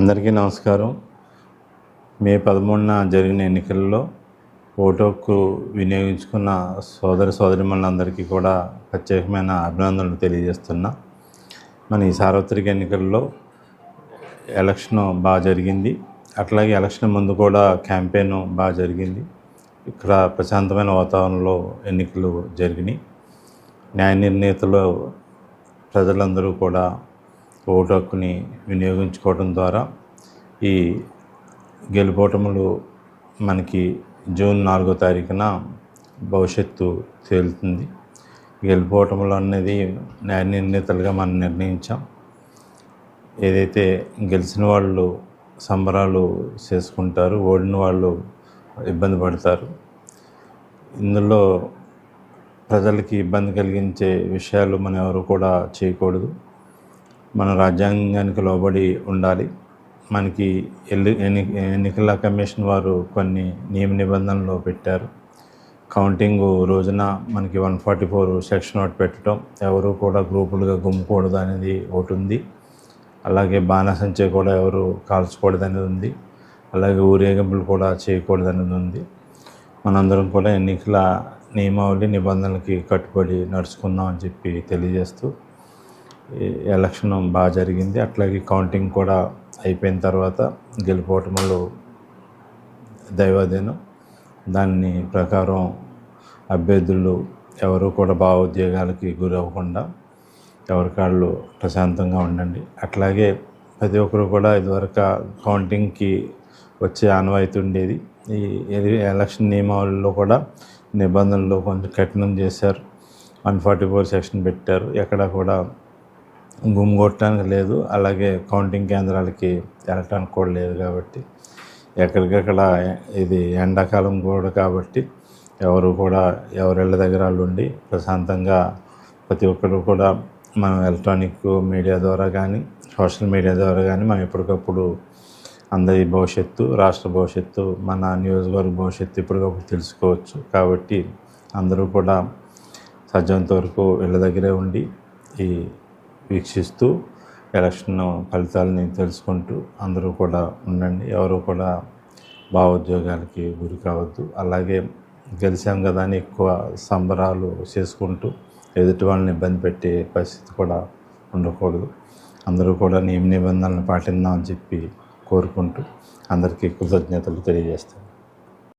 అందరికీ నమస్కారం. మే పదమూడున జరిగిన ఎన్నికల్లో ఓటు హక్కు వినియోగించుకున్న సోదర సోదరిమణులందరికీ కూడా ప్రత్యేకమైన అభినందనలు తెలియజేస్తున్నా. మన ఈ సార్వత్రిక ఎన్నికల్లో ఎలక్షన్ బాగా జరిగింది. అట్లాగే ఎలక్షన్ ముందు కూడా క్యాంపెయిన్ బాగా జరిగింది. ఇక్కడ ప్రశాంతమైన వాతావరణంలో ఎన్నికలు జరిగినాయి. న్యాయ నిర్ణేతలు ప్రజలందరూ కూడా ఓటు హక్కుని వినియోగించుకోవడం ద్వారా ఈ గెలుపోటములు మనకి జూన్ నాలుగో తారీఖున భవిష్యత్తు తేలుతుంది. గెలుపోటములు అనేది న్యాయ నిర్ణేతలుగా మనం నిర్ణయించాం. ఏదైతే గెలిచిన వాళ్ళు సంబరాలు చేసుకుంటారు ఓడిన వాళ్ళు ఇబ్బంది పడతారు. ఇందులో ప్రజలకి ఇబ్బంది కలిగించే విషయాలు మనం ఎవరు కూడా చేయకూడదు. మన రాజ్యాంగానికి లోబడి ఉండాలి. మనకి ఎల్లు ఎన్ని ఎన్నికల కమిషన్ వారు కొన్ని నియమ నిబంధనలు పెట్టారు. కౌంటింగ్ రోజున మనకి వన్ ఫార్టీ ఫోర్ సెక్షన్ ఒకటి పెట్టడం ఎవరు కూడా గ్రూపులుగా గుమ్మకూడదు అనేది ఒకటి ఉంది. అలాగే బాణసంచే కూడా ఎవరు కాల్చకూడదు అనేది ఉంది. అలాగే ఊరేగింపులు కూడా చేయకూడదు అనేది ఉంది. మనందరం కూడా ఎన్నికల నియమావళి నిబంధనలకి కట్టుబడి నడుచుకుందాం అని చెప్పి తెలియజేస్తూ ఎలక్షన్ బాగా జరిగింది. అట్లాగే కౌంటింగ్ కూడా అయిపోయిన తర్వాత గెలుపోవటములు దైవాధీనం. దాన్ని ప్రకారం అభ్యర్థులు ఎవరు కూడా భావోద్వేగాలకి గురి అవ్వకుండా ఎవరికాళ్ళు ప్రశాంతంగా ఉండండి. అట్లాగే ప్రతి ఒక్కరు కూడా ఇదివరకు కౌంటింగ్కి వచ్చే ఆనవాయితీ ఉండేది. ఈ ఎలక్షన్ నియమావళిలో కూడా నిబంధనలు కొంచెం కఠినం చేశారు. వన్ ఫార్టీ ఫోర్ సెక్షన్ పెట్టారు. ఎక్కడ కూడా గుమ్ కొట్టడానికి లేదు అలాగే కౌంటింగ్ కేంద్రాలకి వెళ్ళటానికి కూడా లేదు కాబట్టి. ఎక్కడికక్కడ ఇది ఎండాకాలం కూడా కాబట్టి ఎవరు కూడా ఎవరిళ్ళ దగ్గర వాళ్ళు ఉండి ప్రశాంతంగా ప్రతి ఒక్కరు కూడా మనం ఎలక్ట్రానిక్ మీడియా ద్వారా కానీ సోషల్ మీడియా ద్వారా కానీ మనం ఎప్పటికప్పుడు అందరి భవిష్యత్తు రాష్ట్ర భవిష్యత్తు మన నియోజకవర్గ భవిష్యత్తు ఎప్పటికప్పుడు తెలుసుకోవచ్చు కాబట్టి అందరూ కూడా సజ్జంత వరకు ఇళ్ళ దగ్గరే ఉండి ఈ వీక్షిస్తూ ఎలక్షన్ ఫలితాలని తెలుసుకుంటూ అందరూ కూడా ఉండండి. ఎవరు కూడా భావోద్యోగాలకి గురి కావద్దు. అలాగే గెలిచాం కదా అని ఎక్కువ సంబరాలు చేసుకుంటూ ఎదుటి వాళ్ళని ఇబ్బంది పెట్టే పరిస్థితి కూడా ఉండకూడదు. అందరూ కూడా నియమ నిబంధనలను పాటిందామని చెప్పి కోరుకుంటూ అందరికీ కృతజ్ఞతలు తెలియజేస్తాను.